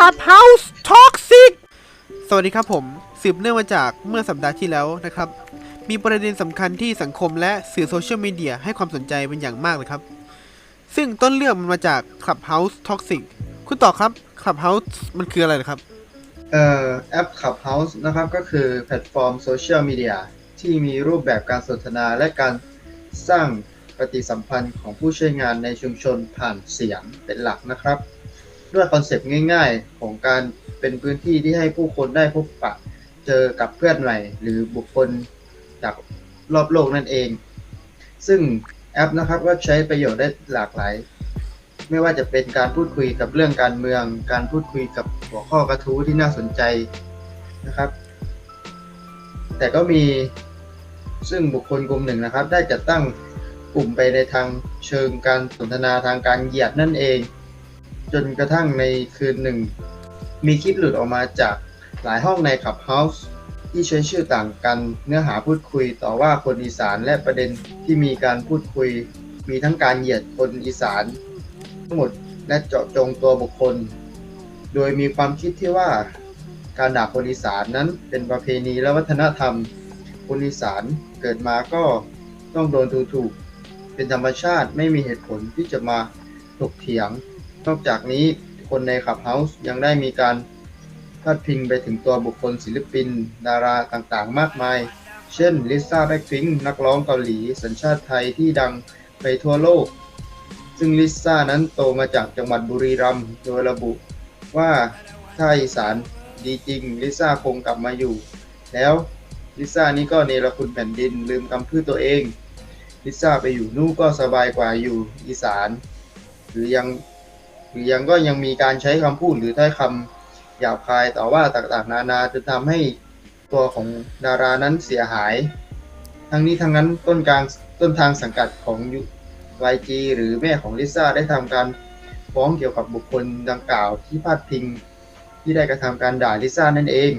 Clubhouse Toxic สวัสดีครับผมสืบเนื่องมาจากเมื่อสัปดาห์ที่แล้วนะครับ มีประเด็นสำคัญที่สังคมและสื่อโซเชียลมีเดียให้ความสนใจเป็นอย่างมากเลยครับ ซึ่งต้นเรื่องมันมาจาก Clubhouse Toxic คุณต่อครับ Clubhouse มันคืออะไรนะครับเอ่อแอป Clubhouse นะครับก็คือแพลตฟอร์มโซเชียลมีเดียที่มีรูปแบบการสนทนาและการสร้างปฏิสัมพันธ์ของผู้ใช้งานในชุมชนผ่านเสียงเป็นหลักนะครับ ด้วยคอนเซปต์ง่าย ๆ ของการเป็นพื้นที่ที่ให้ผู้คนได้พบปะเจอกับเพื่อนใหม่ หรือบุคคลจากรอบโลกนั่นเอง ซึ่งแอปนะครับก็ใช้ประโยชน์ได้หลากหลาย ไม่ว่าจะเป็นการพูดคุยกับเรื่องการเมือง การพูดคุยกับหัวข้อกระทู้ที่น่าสนใจนะครับ แต่ก็มีซึ่งบุคคลกลุ่มหนึ่งนะครับ ได้จัดตั้งกลุ่มไปในทางเชิงการสนทนาทางการเหยียดนั่นเอง จนกระทั่งในคืนหนึ่ง มีคลิปหลุดออกมาจากหลายห้องในขับเฮาส์ที่ใช้ชื่อต่างกันเนื้อหาพูดคุยต่อว่าคนอีสานและประเด็นที่มีการพูดคุย มีทั้งการเหยียดคนอีสาน ทั้งหมดและเจาะจงตัวบุคคล โดยมีความคิดที่ว่าการด่าคนอีสานนั้นเป็นประเพณีและวัฒนธรรม คนอีสานเกิดมาก็ต้องโดนดูถูก เป็นธรรมชาติไม่มีเหตุผลที่จะมาถกเถียง นอกจากนี้คนในขับเฮาส์ยังได้มีการพาดพิงไปถึงตัวบุคคลศิลปิน ดาราต่างๆ มากมาย เช่นลิซ่าแบ็คพิงนักร้องเกาหลี สัญชาติไทยที่ดังไปทั่วโลก ซึ่งลิซ่านั้นโตมาจากจังหวัดบุรีรัมย์โดยระบุว่าถ้าอีสานดีจริงลิซ่าคงกลับมาอยู่ แล้วลิซ่านี่ก็เนรคุณแผ่นดินลืมกำพืชตัวเองลิซ่าไปอยู่นู่นก็สบายกว่าอยู่อีสาน หรือยัง หรือยังก็ยังมีการใช้คำพูดหรือถ้อยคำหยาบคายต่อว่าต่างๆ นานาจนทำให้ตัวของดารานั้นเสียหาย ทั้งนี้ทั้งนั้นต้นกลางต้นทางสังกัดของยุ YG หรือแม่ของลิซ่าได้ทำการฟ้องเกี่ยวกับบุคคลดังกล่าวที่พาดพิงที่ได้กระทำการด่าลิซ่านั่นเอง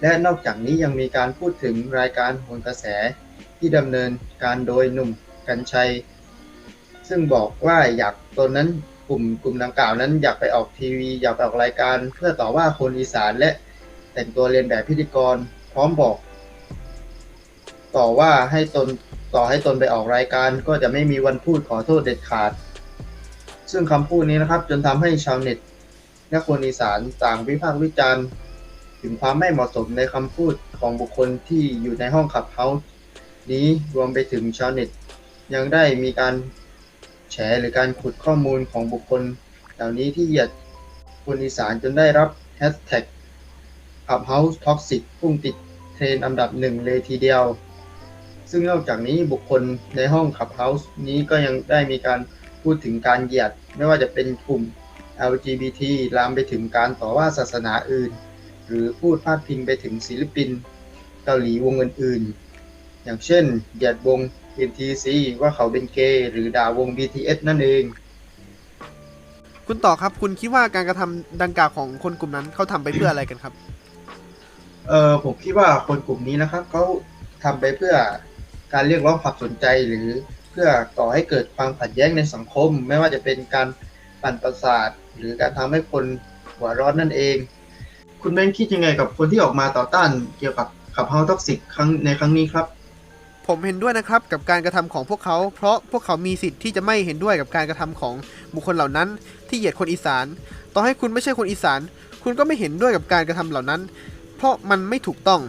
และนอกจากนี้ยังมีการพูดถึงรายการโหนกระแสที่ดำเนินการโดยหนุ่มกัญชัย ซึ่งบอกว่าอยากตนนั้น กลุ่มกลุ่มดังกล่าวนั้นอยากไปออกทีวี อยากไปออกรายการ เพื่อต่อว่าคนอีสานและแต่งตัวเรียนแบบพิธีกร พร้อมบอก ต่อว่าให้ตนต่อให้ตนไปออกรายการ ก็จะไม่มีวันพูดขอโทษเด็ดขาด ซึ่งคำพูดนี้นะครับ จนทำให้ชาวเน็ตและคนอีสานต่างวิพากษ์วิจารณ์ ถึงความไม่เหมาะสมในคำพูดของบุคคลที่อยู่ในห้องขับเฮาส์นี้รวมไปถึงชาวเน็ต ยังได้มีการ แฉหรือการขุดข้อมูลของบุคคล เหล่านี้ที่เหยียดคนอีสานจนได้รับแฮชแท็กขับเฮาส์ท็อกซิกพุ่งติดเทรนอันดับหนึ่งเลยทีเดียว ซึ่งนอกจากนี้บุคคลในห้องขับเฮาส์นี้ก็ยังได้มีการพูดถึงการเหยียด ไม่ว่าจะเป็นกลุ่ม LGBT ลามไปถึงการต่อว่าศาสนาอื่น หรือพูดพาดพิงไปถึงศิลปิน เกาหลีวงอื่นๆ อย่างเช่นเหยียดวง NTC ว่าเขาเป็นเกย์หรือด่าวง BTS นั่นเอง คุณต่อครับคุณคิดว่าการกระทำดังกล่าวของคนกลุ่มนั้นเขาทำไปเพื่ออะไรกันครับ เออผมคิดว่าคนกลุ่มนี้นะครับเขาทำไปเพื่อการเรียกร้องความสนใจหรือเพื่อก่อให้เกิดความขัดแย้งในสังคม ไม่ว่าจะเป็นการปั่นประสาท หรือการทำให้คนหัวร้อนนั่นเอง คุณเบนคิดยังไงกับคนที่ออกมาต่อต้านเกี่ยวกับขับเฮาท็อกซิกครั้งในครั้งนี้ครับ ผมเห็นด้วยนะครับกับการกระทำของพวกเขา เพราะพวกเขามีสิทธิ์ที่จะไม่เห็นด้วยกับการกระทำของบุคคลเหล่านั้น ที่เหยียดคนอีสาน ต่อให้คุณไม่ใช่คนอีสาน คุณก็ไม่เห็นด้วยกับการกระทำเหล่านั้น เพราะมันไม่ถูกต้อง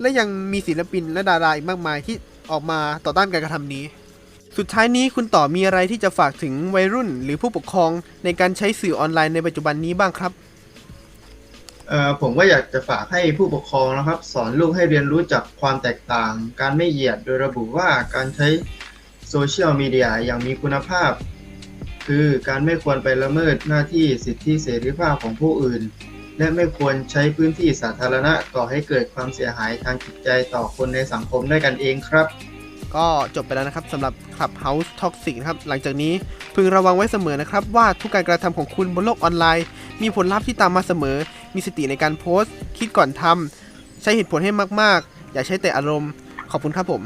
และยังมีศิลปินและดาราอีกมากมายที่ออกมาต่อต้านการกระทำนี้ สุดท้ายนี้คุณต่อมีอะไรที่จะฝากถึงวัยรุ่น หรือผู้ปกครองในการใช้สื่อออนไลน์ในปัจจุบันนี้บ้างครับ ผมก็อยากจะฝากให้ผู้ปกครองนะครับ สอนลูกให้เรียนรู้จากความแตกต่าง การไม่เหยียดโดยระบุว่าการใช้โซเชียลมีเดียอย่างมีคุณภาพ คือการไม่ควรไปละเมิดหน้าที่สิทธิเสรีภาพของผู้อื่น และไม่ควรใช้พื้นที่สาธารณะก่อให้เกิดความเสียหายทางจิตใจต่อคนในสังคมด้วยกันเองครับ ก็จบไปแล้วนะครับสำหรับ Clubhouse Toxic นะครับหลังจากนี้พึงระวังไว้เสมอนะครับ ว่าทุกการกระทำของคุณบนโลกออนไลน์ มีผลลัพธ์ที่ตามมาเสมอ มีสติในการโพสต์ คิดก่อนทำใช้เหตุผลให้มากๆ อย่าใช้แต่อารมณ์ ขอบคุณครับผม